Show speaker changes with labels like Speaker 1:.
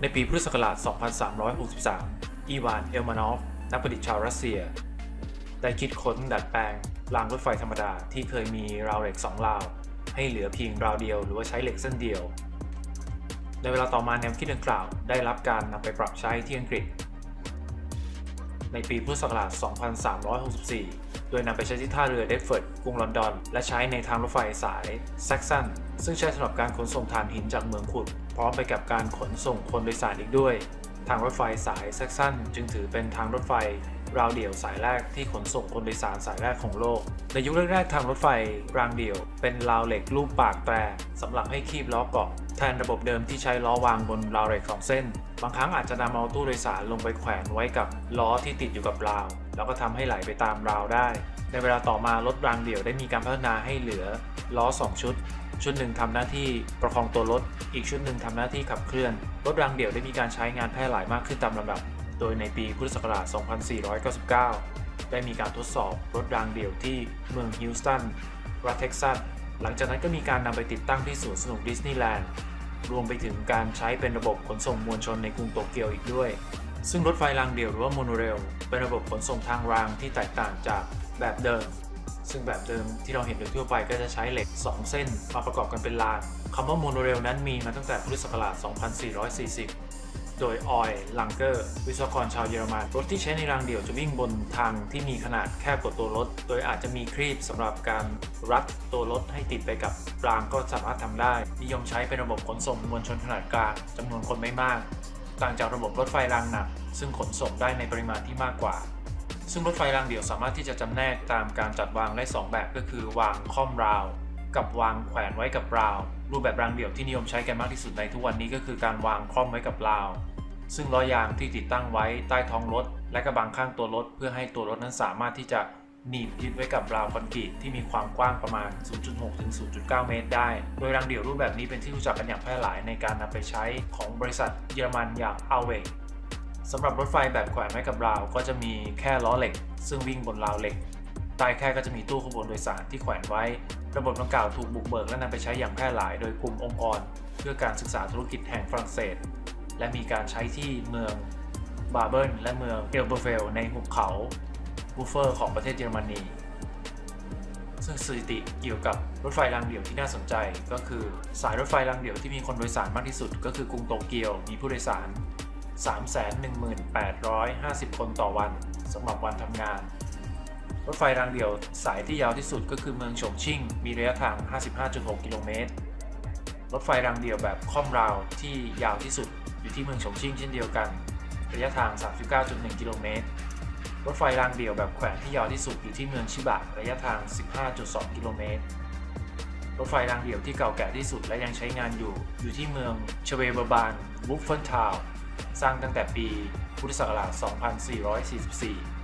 Speaker 1: ในปีพุทธศักราช 2363 อีวาน เอลมานอฟ นักประดิษฐ์ชาวรัสเซีย ได้คิดค้นดัดแปลงรางรถไฟธรรมดาที่เคยมีราวเหล็กสองราว ให้เหลือเพียงราวเดียวหรือว่าใช้เหล็กเส้นเดียว ในเวลาต่อมาแนวคิดดังกล่าว ได้รับการนำไปปรับใช้ที่อังกฤษ ในปีพุทธศักราช 2364 โดยนำไปใช้ที่ท่าเรือเดฟเฟิร์ดกรุงลอนดอน และใช้ในทางรถไฟสายแซกซันซึ่งใช้สำหรับการขนส่งถ่านหินจากเมืองขุด พร้อมไปกับการขนส่งคนโดยสารอีกด้วย ทางรถไฟสายแซกซันจึงถือเป็นทางรถไฟราวเดี่ยวสายแรกที่ขนส่งคนโดยสารสายแรกของโลก ในยุคแรกๆทางรถไฟรางเดี่ยว เป็นราวเหล็กรูปปากแตรสำหรับให้คีบล้อเกาะ แทนระบบเดิมที่ใช้ล้อวางบนราวเหล็กสองเส้น บางครั้งอาจจะนำเอาตู้โดยสารลงไปแขวนไว้กับล้อที่ติดอยู่กับราว แล้วก็ทำให้ไหลไปตามราวได้ ในเวลาต่อมารถรางเดี่ยวได้มีการพัฒนาให้เหลือล้อ 2 ชุด ชุดหนึ่งทำหน้าที่ประคองตัวรถ อีกชุดหนึ่งทำหน้าที่ขับเคลื่อน รถรางเดี่ยวได้มีการใช้งานแพร่หลายมากขึ้นตามลำดับ โดยในปีพุทธศักราช 2499 ได้มีการทดสอบรถรางเดี่ยวที่เมืองฮิวสตันรัฐเท็กซัส หลังจากนั้นก็มีการนำไปติดตั้งที่สวนสนุกดิสนีย์แลนด์รวมไปถึงการใช้เป็นระบบขนส่งมวลชนในกรุงโตเกียวอีกด้วย ซึ่งรถไฟรางเดี่ยวหรือว่าโมโนเรลเป็นระบบขนส่งทางรางที่แตกต่างจากแบบเดิม ซึ่งแบบเดิมที่เราเห็นโดยทั่วไปก็จะใช้เหล็ก 2 เส้นมาประกอบกันเป็นรางคำว่าโมโนเรลนั้นมีมาตั้งแต่พุทธศักราช 2440 โดยออยลังเกอร์ วิศวกรชาวเยอรมัน รถที่ใช้ในรางเดี่ยวจะวิ่งบนทางที่มีขนาดแคบกว่าตัวรถ โดยอาจจะมีครีบสำหรับการรัดตัวรถให้ติดไปกับรางก็สามารถทำได้ นิยมใช้เป็นระบบขนส่งมวลชนขนาดกลางจำนวนคนไม่มาก ต่างจากระบบรถไฟรางหนัก ซึ่งขนส่งได้ในปริมาณที่มากกว่าซึ่งรถไฟรางเดี่ยวสามารถที่จะจำแนกตามการจัดวางได้ 2 แบบก็คือวางค่อมราว กับวางแขวนไว้กับราว รูปแบบรางเดี่ยวที่นิยมใช้กันมากที่สุดในทุกวันนี้ก็คือการวางคล่อมไว้กับราว ซึ่งล้อยางที่ติดตั้งไว้ใต้ท้องรถ และกระบังข้างตัวรถ เพื่อให้ตัวรถนั้นสามารถที่จะหนีบยึดไว้กับราวคอนกรีตที่มีความกว้างประมาณ 0.6 ถึง 0.9 เมตรได้ โดยรางเดี่ยวรูปแบบนี้เป็นที่รู้จักกันอย่างแพร่หลายในการนำไปใช้ของบริษัทเยอรมันอย่าง a l w e สำหรับรถไฟแบบแขวนไว้กับราวก็จะมีแค่ล้อเหล็ก ซึ่งวิ่งบนราวเหล็กใต้แค่ก็จะมีตู้ขบวนโดยสารที่แขวนไว้ ระบบดังกล่าวถูกบุกเบิกและนำไปใช้อย่างแพร่หลายโดยกลุ่มองค์กร เพื่อการศึกษาธุรกิจแห่งฝรั่งเศส และมีการใช้ที่เมืองบาเบิลและเมืองเอลเบอร์เฟลในหุบเขาบูเฟอร์ของประเทศเยอรมนี ซึ่งสถิติเกี่ยวกับรถไฟรางเดี่ยวที่น่าสนใจ ก็คือสายรถไฟรางเดี่ยวที่มีคนโดยสารมากที่สุด ก็คือกรุงโตเกียวมีผู้โดยสาร 318,850 คนต่อวันสำหรับวันทำงาน รถไฟรางเดี่ยวสายที่ยาวที่สุดก็คือเมืองฉงชิ่ง มีระยะทาง 55.6 กิโลเมตร รถไฟรางเดี่ยวแบบค่อมราวที่ยาวที่สุดอยู่ที่เมืองฉงชิ่งเช่นเดียวกัน ระยะทาง 39.1 กิโลเมตร รถไฟรางเดี่ยวแบบแขวนที่ยาวที่สุดอยู่ที่เมืองชิบะ ระยะทาง 15.2 กิโลเมตร รถไฟรางเดี่ยวที่เก่าแก่ที่สุดและยังใช้งานอยู่ อยู่ที่เมืองเชเวบอร์บานวูฟเฟนทาวสร้างตั้งแต่ปีพุทธศักราช 2444